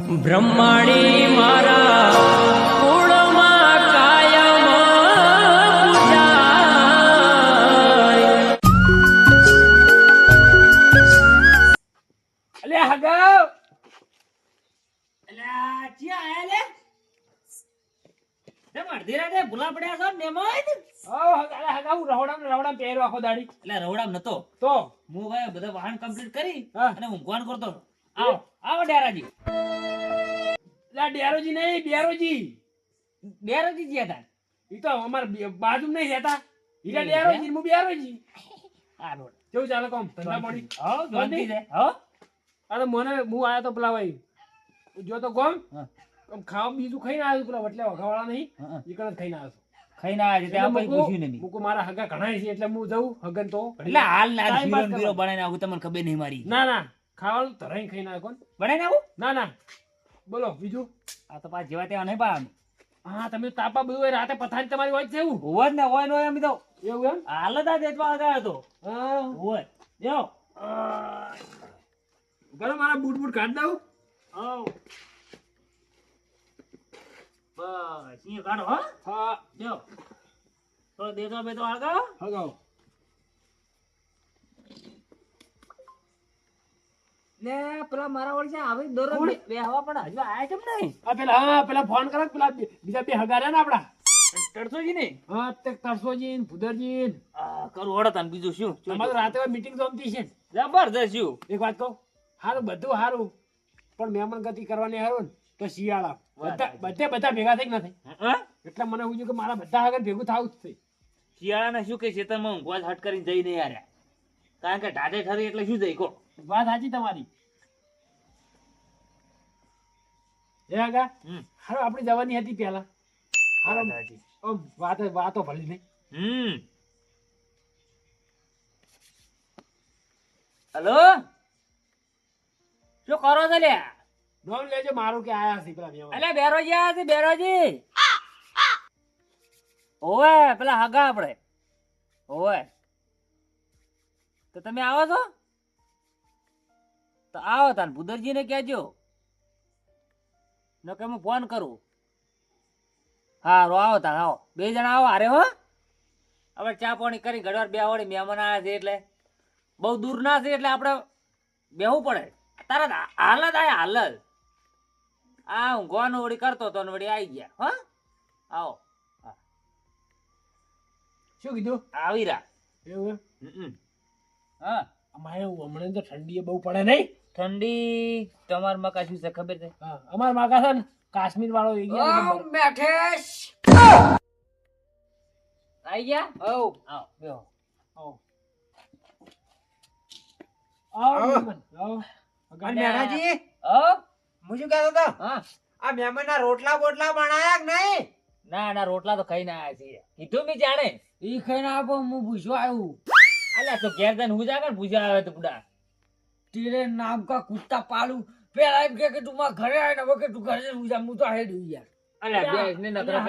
બ્રહ્માણી મારા કુળમાં કાયમ પૂજાય અલ્યા હગાવ અલ્યા ક્યાં આયા લે કેમ અડધી રાતે ભૂલા પડ્યા છો ને એમાં જ? ઓ હગા હગાવ હું રહોડામ ને રહોડામ પહેર્યો આખો દાડી એટલે રવડામ નતો તો હું ભાઈ બધા વાહન કમ્પ્લીટ કરી હા. અને ઊંઘવાનું કરતો. આવો આવો ડેરાજી. ડેરોજી નહીં બેરોજી. ડેરાજી ગયા હતા ઈ તો અમાર બાજુ નહીં હીરા એવું ડેરોજી હું બેરોજી. આ રોડ કેવું ચાલે કોમ? ધંધા પાણી? હા ગંદી છે. હા? અરે મને હું આયા તો પેલા ભાઈ જો તો કોમ. ખાવા બીજું ખાઈને આવ્યો પેલા વટલે વખાવાળા નહીં. ઈ કણ જ ખાઈને આવ્યો. ખાઈને આવ્યા છે ત્યાં પછી પૂછ્યું નહીં મુકો મારા હગા ઘણા છે એટલે હું જઉં હગન તો. એટલે હાલ ના ને. બનાવીને આવું તમને ખબર નહીં મારી. ના ના. ખાવાનું તરાઈ ખાઈ નાખો કોણ ને આવું ના ના. બોલો બીજું? આ તો પાછ જેવા ત્યાં નહીં પાવાનું હા તમે તાપા બધું હોય રાતે પથારી તમારી હોય જેવું. હોય ને હોય ને હોય એમ તો. એવું એમ? હાલ જ આ દેશમાં આગળ હતો. હોય. જો ગરમ મારા બૂટ બૂટ કાઢ દઉં આવ. બસ કાઢો હા. હા. જો થોડો દેશો બેસો આગળ હગાવ. ને પેલા મારા વળી છે આવી દરરોજ બે- બેહવા પણ હજુ આયા કેમ નહીં? આ પેલા હા પેલા ફોન કરો પેલા બીજા બે હગા રહ્યા ને આપડા. તરસોજી ને? હા તે તરસોજી ને ભુદરજી કરું હળો તને બીજું શું? તમારું રાતે મીટિંગ જમતી છે. જબરદસ્ત શું? એક વાત કહું સારું બધું સારું પણ મહેમાન ગતિ કરવાની હારું ને તો શિયાળા. બધા બધે બધા ભેગા થઈ નથી હા? એટલે મને હું કે મારા બધા આગળ ભેગું થવું જ થઈ શિયાળાને શું કે તમે ઊંઘવા હટ કરીને જઈ નહીં આર્યા કારણ કે ઢાઢે ઠરી એટલે શું જઈ કો વાત સાચી તમારી. હે આગા હારો આપણી જવાની હતી પેલા હારો વાત વાતો વાતો ભલી નહીં. હમ. હેલો? શું કરો છો લ્યા નોમ લેજો મારું કે આયા છે પેલા. અલ્યા બેરોજી આયા છે બેરોજી. ઓવે પેલા હગા આપણે ઓવે તો તમે આવો છો? તો આવો તાર ભૂદરજીને કહેજો. ન કે હું ફોન કરું. હારું આવો તાન આવો. બે જણા આવો અરે હો. હવે ચા પાણી કરી ઘડવાર બે વળી મહેમાન આવ્યા છે એટલે. બહુ દૂર ના છે એટલે આપણે બેહવું પડે. તારા હાલ જ આવ્યા હાલ જ. આ ગોન વળી કરતો તો વળી આવી ગયા. હા. આવો. શું કીધું? આવી રા એવું હા. અમારે હમણાં તો ઠંડી બહુ પડે નહીં. ઠંડી તમારમાં કશું છે ખબર છે? અમાર ને કાશ્મીર વાળો એરિયા. બેઠેશ. આઈ ગયા? હવ આવ બેહો. આવો. આવો આવો. હવ હું? શું કહેતો હતો? હા. આ મહેમાનના રોટલા બોટલા બનાયા કે નહીં? ના ના રોટલા તો ખાઈને આયા છીએ. કીધું મી જાણે. ઈ ખાઈને આપો હું પૂછવા આવ્યું. અલ્યા તો ઘેર જઈને હું જાગર આવે તો બુડા તેરે નામ કા કુત્તા પાલું પેલા એમ કે કે તું મારા ઘરે આવીને હવે કે તું ઘરે જઈને પૂછા હું તો હેડ્યું યાર. અલે બે ને નકરા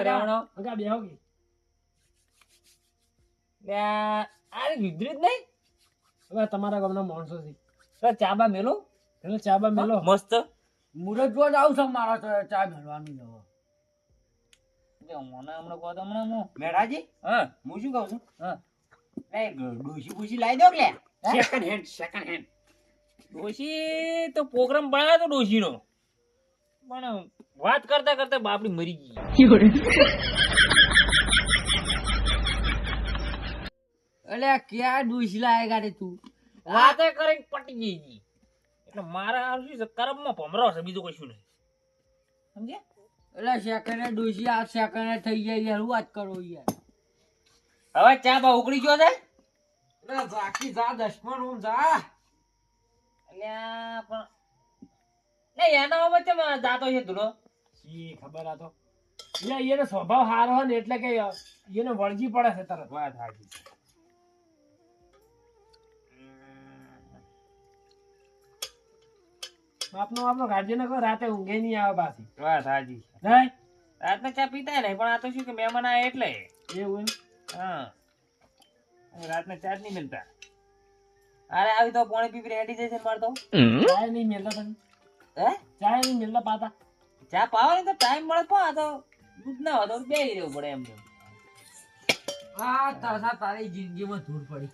અગા બે બેહો કે. આરે વિદ્રિત નહીં? હવે તમારા ગામના માણસો છે. તો ચાબા મેલો? એટલે ચાબા મેલો. મસ્ત. મુરત જો આવું છે મારા તો ચા મેળવાનું જવો મને હમણાં કહો તો હમણાં હું. મેળાજી હા. હું શું કહું છું? હા. એ ડોશી પૂછી લાવી દો કે લે. સેકન્ડ હેન્ડ સેકન્ડ હેન્ડ ડોશી તો પ્રોગ્રામ બનાવ્યો તો ડોશીનો. પણ વાત કરતા કરતા બાપડી મરી ગઈ. અલે ક્યાં ડોશી લાય ગાડે તું? વાતે કરીને પટી ગઈ એટલે મારા હાલ શું છે? કરમમાં ભમરો છે બીજું કશું નહીં. સમજ્યા? એટલે સેકન્ડે ડોશી આ સેકન્ડે થઈ જાય યાર હું વાત કરો યાર. હવે ચા બા ઉકળી ગયો છે? એટલે ઝાકી જા દસમણ હું જા. અલ્યા પણ નહીં એના વચ્ચે જાતો છે ધૂળો. ખબર આ તો. એટલે એનો સ્વભાવ સારો હોય ને એટલે કે એને વળગી પડે છે તરત. વાત સાચી આપનો આપનો ગાર્જિયન કહો રાતે ઊંઘે નહીં આવે પાછી. વાત સાચી નહીં રાતના ચા પીતા નહીં પણ આ તો શું કે મહેમાન આવે એટલે. એવું હા. રાતના ચા જ નહીં મિલતા અરે આવી તો પોણી પીપી રેડી જશે ને મારે તો. ચાય નહીં મેલો તને? હે? ચાય નહીં મિલતા પાતા. ચા પાવાની તો ટાઈમ મળે પા તો દૂધ ના હોય તો બે રહેવું પડે એમ તો. આ તારા તારી જિંદગીમાં ધૂળ પડી.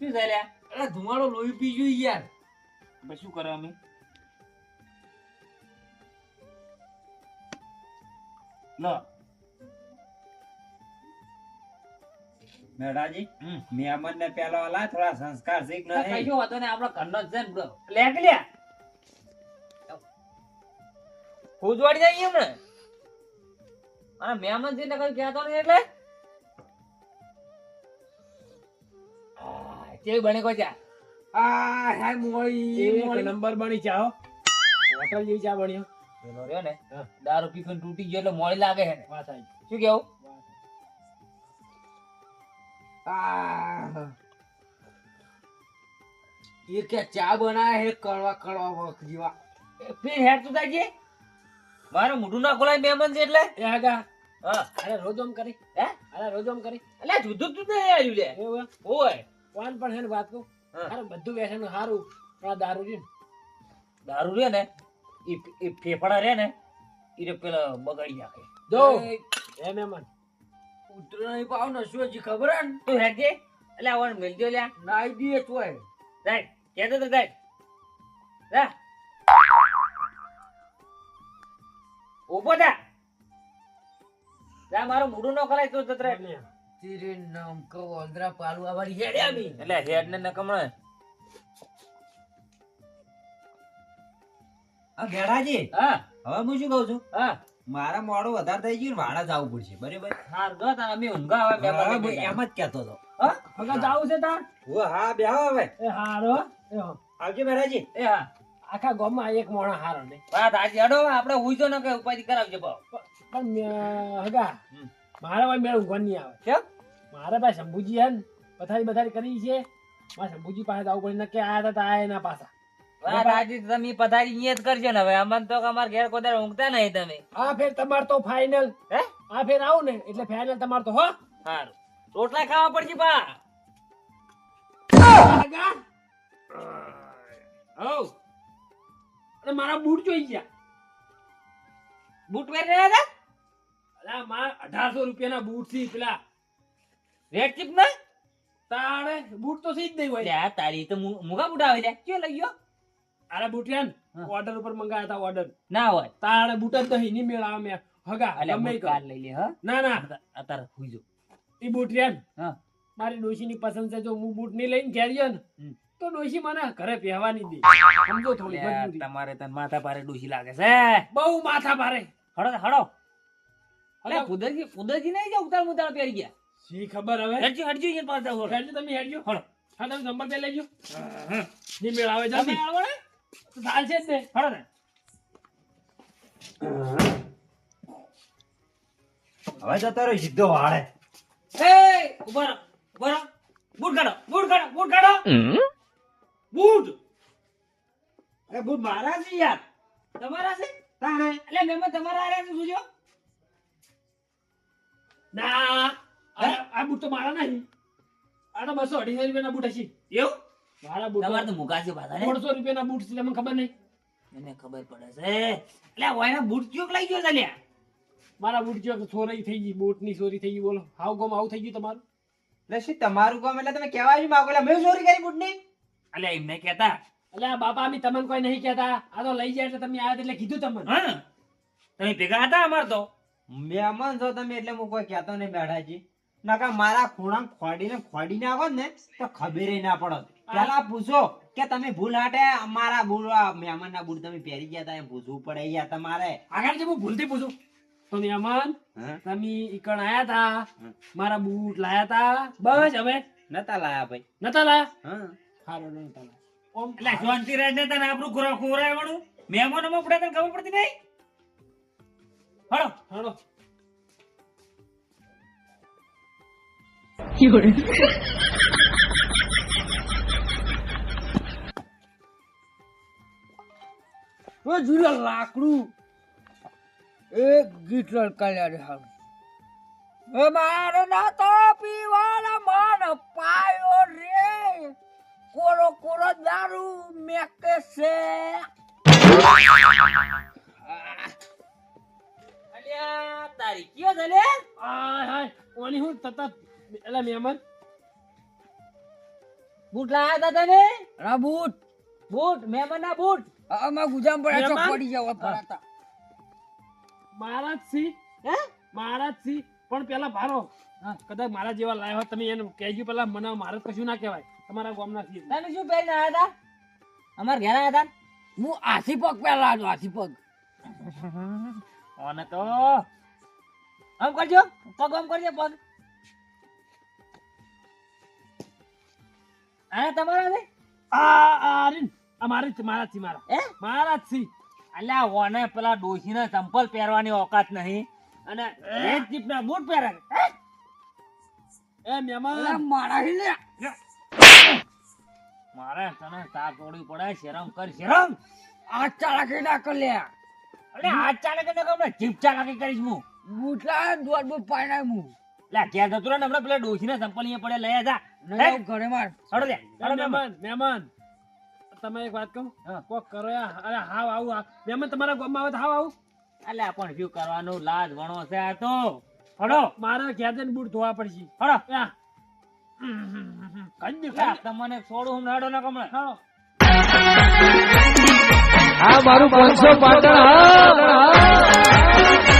શું થાય અરે ધુમાડો લોહી પી ગયું યાર. પછી શું કરે અમે? લો. મેડાજી હમ. ને પેલા વાલા થોડા સંસ્કાર શીખ તો કઈ જો વાંધો ને આપણો ઘરનો જ છે ને બરો. લે. ખોજવાડી ને અને મહેમાન છે ને કઈ કહેતો ને એટલે? કેવી બને કોઈ ચા? આ હાય મોઈ એક નંબર બની ચા હો. હોટલ જેવી ચા બની પેલો રહ્યો ને? દારૂ પીને તૂટી ગયો એટલે મોડી લાગે છે ને. વાત આવી શું કેવું? આ क्या चा ચા है કડવા કડવા વખ જેવા. ફીર હેડ તું છે? મારું મોઢું ના ખોલાય મહેમાન છે એટલે? એ આગા. હા. અરે રોજ ઓમ કરી. હે? અરે રોજ ઓમ કરી. એટલે જુદું તું નહીં આવ્યું લે ઓય કોણ પણ છે ને વાત કહું હા. અરે બધું સારું પણ આ દારૂ રી ને. દારૂ રે ને ઈ ઈ ફેફડા રે ને રે પેલા બગાડી નાખે. જો. એ મહેમાન. ઉતરો નહીં પાવ ને શું હજી ખબર હે ને? તું હેડજે. એટલે આવણ મેલજો લ્યા. નાઈ દીએ તોય રાઈટ કહેતો તો રાઈટ. રા ઊભો થા. જા મારું મોઢું ન કલાય તું તત્રે તેરે નામ કો ઓંદરા પાલવા વાળી હેડ્યા બી. એટલે હેડ ને નકમણે આ ગેડાજી હા. હવે હું શું કહું છું? હા. મારા મોડું વધારે થઈ ગયું વાળા જવું પડશે બરાબર? તાર અમે ઊંઘા આવે બે એમ જ કહેતો હતો. જાવું છે તાર? હું હા બે હવે. એ હારો આવજો મહારાજી. એ હા. આખા ગામમાં એક મોણા હારો ને. વાત આજે અડો આપણે ઉજો ન કે ઉપાધિ કરાવજો પણ હગા. મારા ભાઈ મેળ ઊંઘવા નહીં આવે. કેમ? મારા ભાઈ શંભુજી હે ને પથારી બથારી કરી છે. મારા શંભુજી પાસે જવું પડે નક્કી આયા હતા તા આયા એના પાછા. વાત તમે પથારી અહીંયા કરજો ને હવે. અમન તો અમાર ઘેર કોદાર ઊંઘતા નહીં તમે. આ ફેર તમાર તો ફાઇનલ હે? આ ફેર આવું ને એટલે ફાઇનલ તમાર તો હો? સારું રોટલા ખાવા પડશે. અને મારા બૂટ જોઈ ગયા. બૂટ પહેરીને આવ્યા હતા? અલા મારા અઢારસો રૂપિયાના બૂટથી પેલા. રેડ ચીપ ના તાણે બૂટ તો સી જ નહીં હોય તારી તો મુગા બૂટ આવે લ્યા કયો લઈ ગયો? અરે બુટિયાન ઓર્ડર ઉપર મંગાયા હતા ઓર્ડર ના હોય. તારે બુટન તો હિની મેળ આવે મેં હગા ગમે કરો. લઈ લે હ. ના ના. અત્યારે હુઈ જો ઈ બુટિયાન હા. મારી ડોશીની પસંદ છે જો હું બૂટની લઈને ઘેર ગયો ને તો ડોશી મને ઘરે પહેવાની દે. સમજો થોડી તમારે તન માથા પારે ડોશી લાગે છે. બહુ માથા ભારે. હડો હડો હડો. કુદરજી કુદરજી નહીં જા ઉતાર મુતાર પહેરી ગયા? શી ખબર હવે? હેડજો હેડજો અહીંયા પાસે આવો. તમે હડજો. હડો હા તમે નંબર દે લેજો. ની મેળ આવે જલ્દી મેળ આવો તો ને. હવે જતો રહ્યો સીધો વાળે. એ ઊભા રહો ઊભા રહો. બૂટ કાઢો બૂટ કાઢો બૂટ કાઢો. બૂટ. અરે બુટ મારા છે યાર. તમારા છે? તાણે એટલે મેમન તમારા આયા છે જોજો ના. આ આ બૂટ તો મારા નહીં. આ તો બસો અઢીસો રૂપિયાના બૂટ હશે. એવું? મારા બૂટ તમારે તો મુકાશે પાછા ને? દોઢસો રૂપિયાના બૂટ છે તમને ખબર નહીં? મને ખબર પડે છે. એટલે ઓયના બૂટ ક્યોક લઈ ગયો છે મારા બૂટ જો ચોરી થઈ ગઈ બૂટની ચોરી થઈ ગઈ બોલો. હાવ ગમ આવું થઈ ગયું તમારું? એટલે શું તમારું કામ એટલે તમે કહેવા શું માંગો એટલે મેં ચોરી કરી બુટની? એટલે એમને કહેતા. એટલે આ બાપા અમે તમને કોઈ નહીં કહેતા. આ તો લઈ જાય એટલે તમે આવ્યા એટલે કીધું તમને. હા. તમે ભેગા હતા અમાર તો? મહેમાન છો તમે એટલે હું કોઈ કહેતો નહીં બેઠાજી. નકા મારા ખૂણા ખોડીને ખોડીને આવો ને તો ખબર ના પડત. પેલા પૂછો કે તમે ભૂલ હાટે અમારા બુલ મહેમાન ના બુલ તમે પહેરી ગયા હતા એમ પૂછવું પડે યાર તમારે? આગળ જે હું ભૂલથી પૂછું. તો મહેમાન તમે ઈકણ આયા તા મારા બૂટ લાયા તા બસ હવે. નતા લાયા ભાઈ. નતા લાયા? હા? હારો નતા લાયા. ઓમ એટલે રાજ ને તને આપણું ખોરા મહેમાનો માં પડે તને ખબર પડતી નહીં? હળો હારો ઓ જુલા લાકડું. એક ગીત લડકાલ્યા રે હાલ. એ મારે ના તો પીવાના માન પાયો રે. કોરો કોરો દારૂ મેકે છે. અલ્યા તારી કયો છે લે આય હાય ઓની હું તતા એલા મહેમાન બૂટ લાયા તા તમે રા બૂટ. Boot મહેમાનના boot? આ ગુજામ પર ચોક પડી જાવ પડાતા મહારાજ સી હે? મહારાજ સી પણ પેલા ભારો. કદાચ મારા જેવા લાયા તમે એને કહેજો પેલા મને મારે કશું ના કહેવાય. તમારા ગામના સી તમે શું પહેરીને આયા હતા અમાર ઘેર આયા હતા હું આસી પગ પેલા હતો આસી પગ. ઓને તો? આમ કરજો પગ આમ કરજો પગ. આ તમારા છે આ આ આ મારી જ- મારા. હે? મારા અલ્યા ઓને પેલા ડોશીને ચંપલ પહેરવાની ઓકાત નહીં. અને રેડ ચીપના બૂટ પહેરે એ મહેમાન. મારા લે. મારે તને તાર તોડવી પડે શરમ કર શરમ. આ ચાલાકી ના કર લે. અરે આ ચાલાકી ના કર જીપ ચાલાકી કરીશ હું. બૂટ દોડ બૂટ પાડી હું. લે કે જતો ને હમણાં પેલા ડોશીને ચંપલ અહીંયા પડે લઈ જા. ઘરે માર. હડો લે. મહેમાન મહેમાન. તમે એક વાત કહું? કોક કરો અરે હાવ આવું આ મહેમાન તમારા ગામમાં આવે તો હાવ આવું? અલ્યા પણ શું કરવાનું? લાજ વણો છે આ તો. હડો. મારે ઘેર જઈને બૂટ ધોવા પડશે. હડો. તમને છોડું હું હડો ના કમળે. હા. મારું પાંચસો પાટણ હા.